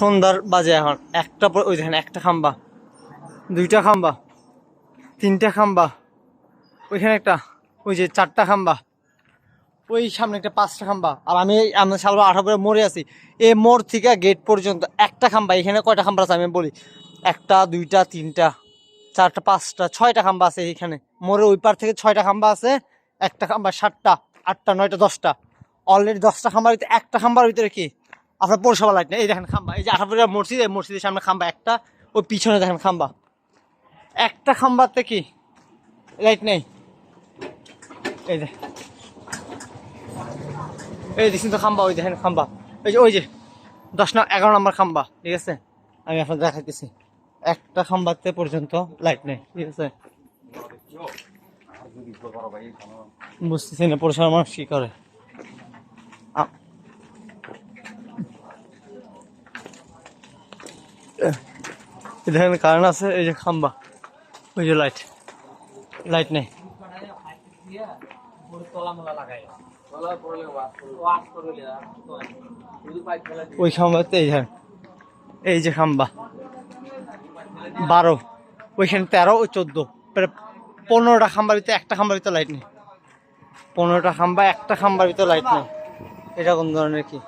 সন্ধ্যার বাজে এখন। একটা ওই দেখেন, একটা খাম্বা। দুইটা খাম্বা। তিনটা খাম্বা। ওইখানে একটা। ওই যে চারটা খাম্বা। ওই সামনে একটা পাঁচটা খাম্বা। আর আমি আমরা সালবা আঠা পরে মরে আছি। এই মোড় থেকে গেট পর্যন্ত একটা খাম্বা। এখানে কয়টা খাম্বা আছে আমি বলি। একটা, দুইটা, তিনটা, চারটা, পাঁচটা, ছয়টা খাম্বা আছে এখানে। মোড়ের ওই পার থেকে ছয়টা খাম্বা আছে। একটা খাম্বা সাতটা, আটটা, নয়টা, দশটা। অলরেডি দশটা খাম্বার ভিতরে একটা খাম্বার ভিতরে কি? আপনার পৌরসভা লাইট নেই এই দেখেন খাম্বা, এই যে আঠাপুরা মসজিদ, এই মসজিদের সামনে খাম্বা, একটা ওই পিছনে দেখেন খাম্বা। একটা খাম্বাতে কি লাইট নেই? এই যে, এই দেখছেন তো খাম্বা, ওই দেখেন খাম্বা। এই যে, ওই যে, দশ নম্বর এগারো নম্বর খাম্বা, ঠিক আছে? আমি আপনাদের দেখাইতেছি। একটা খাম্বাতে পর্যন্ত লাইট নেই, ঠিক আছে? বুঝতেছি না, পৌরসভার মানুষ কি করে? এই দেখেন কারেন্ট আছে, এই যে খাম্বা, ওই যে লাইট লাইট নেই। ওই খাম্বাতে এই দেখেন এই যে খাম্বা, বারো, ওইখানে তেরো ওই চোদ্দ। পনেরোটা খাম্বার ভিতরে একটা খাম্বার ভিতরে লাইট নেই। পনেরোটা খাম্বা, একটা খাম্বার ভিতরে লাইট নেই। এটা কোন ধরনের কি?